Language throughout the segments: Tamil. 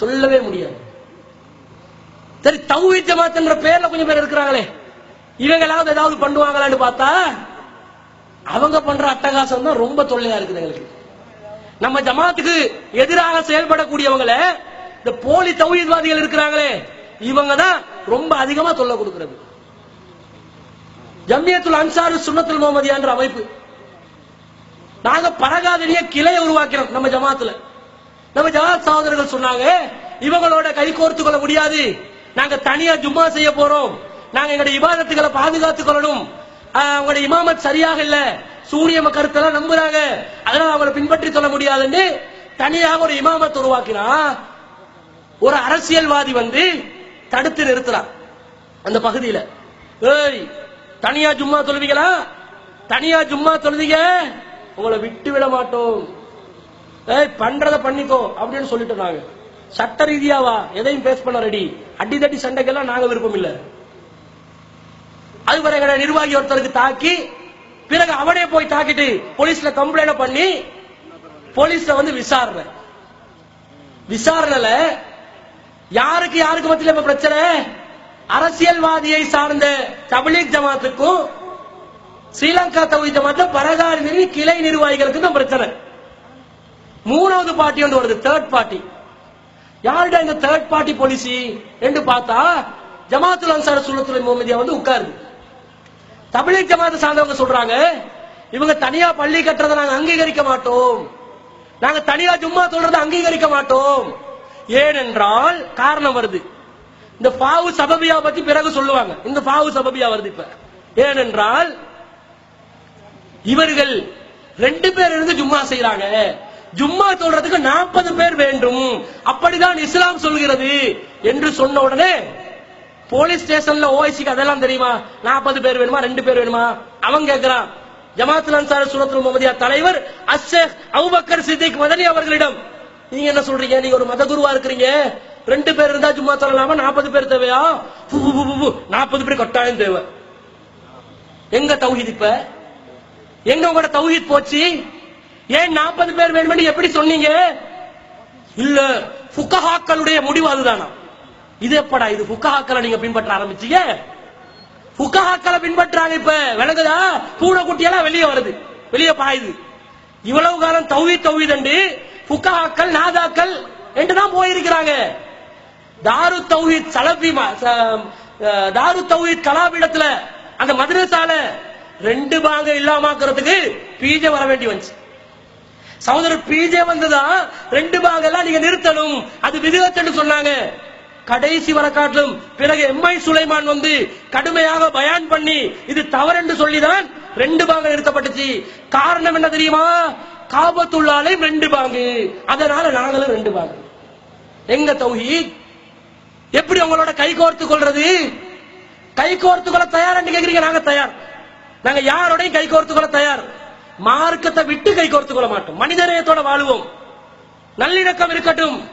சொல்லவே முடியாது. சரி தௌஹீத் ஜமாத்ன்ற பேர்ல கொஞ்சம் பேர் இருக்கிறாங்களே. இவங்களாவது ஏதாவது பண்ணுவாங்களான்னு பார்த்தா அவங்க பண்ற அட்டகாசம் தான் ரொம்ப தொல்லையா இருக்குது எங்களுக்கு. நம்ம ஜமாத்துக்கு எதிராக செயல்படக்கூடியவங்கள இந்த போலி தௌஹீத்வாதிகள் இருக்கிறாங்களே இவங்க தான் ரொம்ப அதிகமா தொல்லை கொடுக்கிறது. ஜம்மியத்துல் அன்சாரு சுன்னத்துல் முகமதியான்ற அமைப்பு. நாங்க பரகாதனிய கிளையை உருவாக்கிறோம் நம்ம ஜமாத்துல. நம்ம ஜவாத் சகோதரர்கள் சொன்னாங்க இவங்களோட கை கோர்த்து கொள்ள முடியாது. நாங்க தனியா ஜும்மா செய்ய போறோம். நாங்க எங்களுடைய இபாதத்துகளை பாதுகாத்துக் கொள்ளணும். அவங்களோட அவங்களுடைய இமாமத் சரியாக இல்ல. சூரியம கருத்தெல்லாம் நம்புறாங்க. அதனால அவங்களை பின்பற்றி சொல்ல முடியாதுன்னு தனியாக ஒரு இமாமத் உருவாக்கினா ஒரு அரசியல்வாதி வந்து தடுத்து நிறுத்துறான். அந்த பகுதியில. ஏய் தனியா ஜும்மா சொல்லுவீங்களா? தனியா ஜும்மா சொல்லுவீங்க? உங்களை விட்டு விட மாட்டோம். ஏய் பண்றத பண்ணிக்கோ அப்படின்னு சொல்லிட்டோம் நாங்க. சட்ட ரீதியாவா? எதையும் பேஸ் பண்ண ரெடி அடி தட்டி சண்டைக்கெல்லாம் நாங்க விருப்பம் இல்ல. அது பிறகு நிர்வாகி ஒருத்தருக்கு தாக்கி பிறகு அவனே போய் தாக்கிட்டு போலீஸ்ல கம்ப்ளைண்ட் பண்ணி போலீஸ்ல வந்து விசாரணை. விசாரணைல யாருக்கு யாருக்கு மத்தியில இப்ப பிரச்சனை? அரசியல்வாதியை சார்ந்த தபிலீக் ஜமாத்துக்கும் ஸ்ரீலங்கா தகுதி ஜமாத்ல பரகாரி கிளை நிர்வாகிகளுக்கு தான் பிரச்சனை. மூணாவது பார்ட்டி ஒன்று வருது தேர்ட் பார்ட்டி யாருடா இந்த தேர்ட் பார்ட்டி பாலிசி என்று பார்த்தா ஜமாத்துல் அன்சார் சுல்லத்துல் முகமதியா வந்து உட்காருது. தபிலீக் ஜமாத்தை சார்ந்தவங்க சொல்றாங்க இவங்க தனியா பள்ளி கட்டுறதை நாங்க அங்கீகரிக்க மாட்டோம். நாங்க தனியா ஜும்மா சொல்றதை அங்கீகரிக்க மாட்டோம். ஏனென்றால் காரணம் வருது. இந்த பாவு சபபியா பத்தி பிறகு சொல்லுவாங்க. இந்த பாவு சபபியா வருது இப்ப. ஏனென்றால் இவர்கள் ரெண்டு பேர் இருந்து ஜும்மா செய்யறாங்க ஜும்மா சொல்றதுக்கு நாற்பது பேர் வேண்டும். அப்படிதான் இஸ்லாம் சொல்கிறது என்று சொன்ன உடனே போலீஸ் ஸ்டேஷன்ல ஓஎஸ்சிக்கு அதெல்லாம் தெரியுமா? நாற்பது பேர் வேணுமா? ரெண்டு பேர் வேணுமா? அவன் கேட்கிறான் ஜமாத்துல் அன்சார் சுரத்துல் முகமதியா தலைவர் அஷேக் அவுபக்கர் சித்திக் மதனி அவர்களிடம் நீங்க என்ன சொல்றீங்க? நீங்க ஒரு மத குருவா இருக்கிறீங்க. ரெண்டு பேர் இருந்தா ஜும்மா சொல்லலாமா? நாற்பது பேர் தேவையா? நாற்பது பேர் கட்டாயம் தேவை. எங்க தௌஹித் இப்ப? எங்க உங்களோட தௌஹித் போச்சு? ஏன் நாற்பது பேர் வேணும்னு எப்படி சொன்னீங்க? இல்ல ஃபுக்கஹாக்களுடைய முடிவு அதுதானா? இது எப்படா இது புக்கஹாக்களை நீங்க பின்பற்ற ஆரம்பிச்சீங்க? புக்கஹாக்களை பின்பற்றாங்க இப்ப விளங்குதா? பூனை குட்டியெல்லாம் வெளியே வருது. வெளியே பாயுது. இவ்வளவு காலம் தௌவி தௌவி தண்டு புக்கஹாக்கள் நாதாக்கள் என்று தான் போயிருக்கிறாங்க. தாரு தௌஹீத் சலபி ச- தாரு தௌஹீத் கலாபீடத்துல அந்த மதரசால ரெண்டு பாங்க இல்லாமக்கிறதுக்கு பீஜ வர வேண்டி வந்துச்சு. சகோதரர் பிஜே வந்துதான் ரெண்டு பாகெல்லாம் நீங்க நிறுத்தணும். அது விதிவத்தன்னு சொன்னாங்க. கடைசி வர காட்டிலும் பிறகு எம்ஐ சுலைமான் வந்து கடுமையாக பயான் பண்ணி இது தவறு என்று சொல்லிதான் ரெண்டு பாங்க நிறுத்தப்பட்டுச்சு. காரணம் என்ன தெரியுமா? காபத்துள்ளாலையும் ரெண்டு பாங்கு அதனால நாங்களும் ரெண்டு பாங்கு எங்க தௌஹீத்? எப்படி உங்களோட கை கோர்த்து கொள்றது? கை கோர்த்து கொள்ள தயார் என்று கேக்குறீங்க நாங்க தயார். நாங்க யாரோடையும் கை கோர்த்து கொள்ள தயார். மார்க்கத்தை விட்டு கை கோர்த்து கொள்ள மாட்டோம். மனிதநேயத்தோட வாழுவோம். நல்லிணக்கம் இருக்கட்டும்.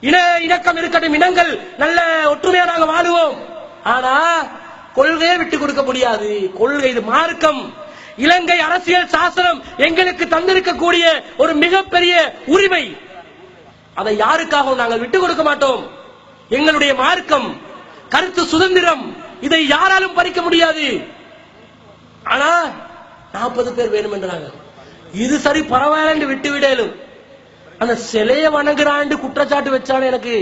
இன இணக்கம் இருக்கட்டும். இனங்கள் நல்ல ஒற்றுமையா நாங்கள் வாழுவோம். ஆனா கொள்கையை விட்டு கொடுக்க முடியாது. கொள்கை இது மார்க்கம். இலங்கை அரசியல் சாசனம் எங்களுக்கு தந்திருக்கக்கூடிய ஒரு மிகப்பெரிய உரிமை. அதை யாருக்காகவும் நாங்கள் விட்டு கொடுக்க மாட்டோம். எங்களுடைய மார்க்கம் கருத்து சுதந்திரம் இதை யாராலும் பறிக்க முடியாது. ஆனா நாற்பது பேர் வேணும் என்றாங்க இது சரி பரவாயில்ல விட்டு விடலும் அந்த சிலைய வணங்குறாண்டு குற்றச்சாட்டு வச்சானு எனக்கு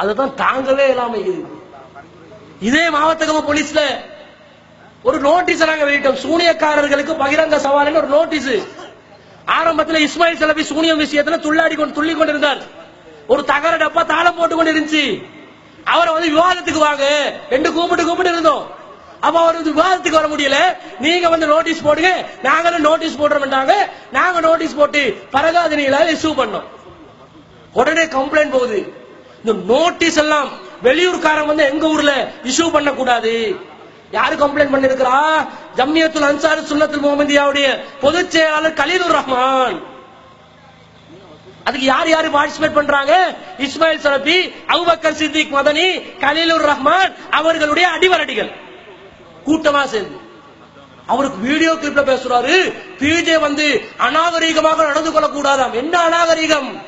அதைதான் தாங்கவே இல்லாம இது இதே மாவட்டகம போலீஸ்ல ஒரு நோட்டீஸ் நாங்க வெளியிட்டோம். சூனியக்காரர்களுக்கு பகிரங்க சவால்னு ஒரு நோட்டீஸ் ஆரம்பத்துல இஸ்மாயில் செலவி சூனியம் விஷயத்துல துள்ளாடி கொண்டு துள்ளி கொண்டிருந்தார். ஒரு தகர டப்பா தாளம் போட்டு கொண்டு இருந்துச்சு. அவரை வந்து விவாதத்துக்கு வாங்க. ரெண்டு கூப்பிட்டு கூப்பிட்டு இருந்தோம். அப்ப அவர் விவாதத்துக்கு வர முடியல. நீங்க வந்து நோட்டீஸ் போடுங்க. நாங்களும் நோட்டீஸ் போடுறோம்ட்டாங்க நாங்க நோட்டீஸ் போட்டு பரகாதினிகளை இஷ்யூ பண்ணோம் உடனே கம்ப்ளைண்ட் போகுது. இந்த நோட்டீஸ் எல்லாம் வெளியூர்காரன் வந்து எங்க ஊர்ல இஷ்யூ பண்ண கூடாது யாரு கம்ப்ளைண்ட் பண்ணிருக்கிறா? ஜம்மியத்துல் அன்சார் சுன்னத்துல் முகமதியாவுடைய பொதுச் செயலாளர் கலீலுர் ரஹ்மான். அதுக்கு யார் யாரு பார்ட்டிசிபேட் பண்றாங்க? இஸ்மாயில் சரபி அவுபக்கர் சித்திக் மதனி கலீலுர் ரஹ்மான் அவர்களுடைய அடிவரடிகள். கூட்டமா சேர்ந்து. அவருக்கு வீடியோ கிளிப்ல பேசுறாரு. பிஜே வந்து அநாகரீகமாக நடந்து கொள்ளக்கூடாதாம். என்ன அநாகரீகம்?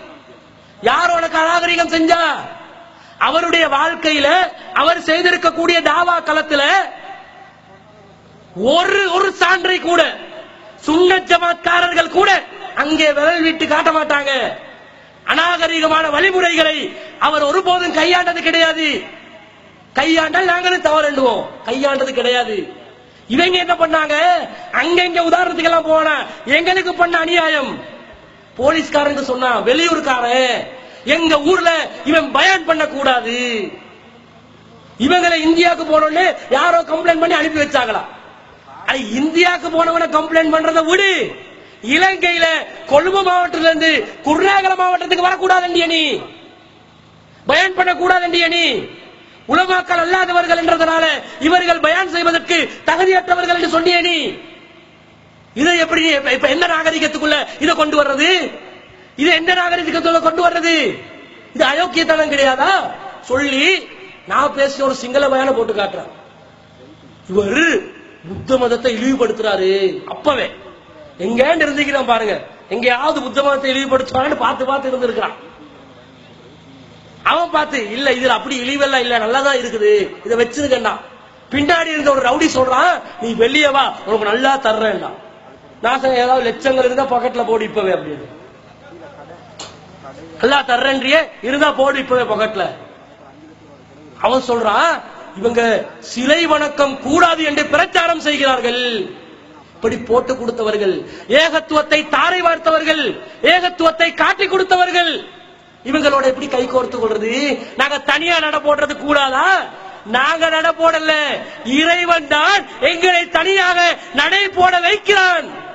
யார் உனக்கு அநாகரிகம் செஞ்சா? அவருடைய வாழ்க்கையில அவர் செய்திருக்கக்கூடிய தாவா களத்துல ஒரு ஒரு சான்றை கூட சுன்னத் ஜமாத்காரர்கள் கூட அங்கே விரல் விட்டு காட்ட மாட்டாங்க. அநாகரிகமான வழிமுறைகளை அவர் ஒருபோதும் கையாண்டது கிடையாது. கையாண்டால் நாங்களும் தவறுவோம் கையாண்டது கிடையாது. இவங்க என்ன பண்ணாங்க? அங்கங்க உதாரணத்துக்கு எல்லாம் போனா எங்களுக்கு பண்ண அநியாயம். போலீஸ்காரங்க சொன்னா வெளியூர்காரன் எங்க ஊர்ல இவன் பயன் பண்ண கூடாது இவங்களை இந்தியாவுக்கு போனோன்னு யாரோ கம்ப்ளைண்ட் பண்ணி அனுப்பி வச்சாங்களா? அட இந்தியாவுக்கு போனவன கம்ப்ளைண்ட் பண்றதை விடு. இலங்கையில கொழும்பு மாவட்டத்துல இருந்து குருநாகல மாவட்டத்துக்கு வரக்கூடாது நீ. பயன் பண்ண கூடாது நீ. உலமாக்கள் அல்லாதவர்கள் என்றதனால இவர்கள் பயன் செய்வதற்கு தகுதியற்றவர்கள் என்று சொன்னியே நீ. இதை எப்படி இப்ப- எந்த நாகரிகத்துக்குள்ள இதை கொண்டு வர்றது? இது எந்த நாகரிகத்துக்குள்ள கொண்டு வர்றது? இது அயோக்கியத்தனம் கிடையாதா? சொல்லி நான் பேசிய ஒரு சிங்கள பயான போட்டு காட்டுறேன். இவர் புத்த மதத்தை இழிவுபடுத்துறாரு. அப்பவே. எங்கேன்னு இருந்துக்கிறான் பாருங்க. எங்கேயாவது புத்த மதத்தை இழிவுபடுத்துவாங்கன்னு பார்த்து பார்த்து இருந்திருக்கிறான். அவன் பார்த்து இல்ல இதுல அப்படி இழிவெல்லாம் இல்ல நல்லாதான் இருக்குது. இதை வச்சிருக்கேன்னா பின்னாடி இருந்த ஒரு ரவுடி சொல்றான் நீ வெளியே வா உனக்கு நல்லா தர்றேன்டா. நான் சொன்னேன், ஏதாவது லட்சங்கள் இருந்தா பாக்கெட்ல போடு இப்பவே அப்படின்னு. நல்லா தர்றேன்றியே இருந்தா போடு இப்பவே பாக்கெட்ல அவன் சொல்றான் இவங்க சிலை வணக்கம் கூடாது என்று பிரச்சாரம் செய்கிறார்கள். இப்படி போட்டு கொடுத்தவர்கள் ஏகத்துவத்தை தாரை வார்த்தவர்கள் ஏகத்துவத்தை காட்டி கொடுத்தவர்கள். இவங்களோட எப்படி கை கோர்த்து கொள்றது? நாங்க தனியா நட போடுறது கூடாதா? நாங்க நட போடல. இறைவன் தான் எங்களை தனியாக நடை போட வைக்கிறான்.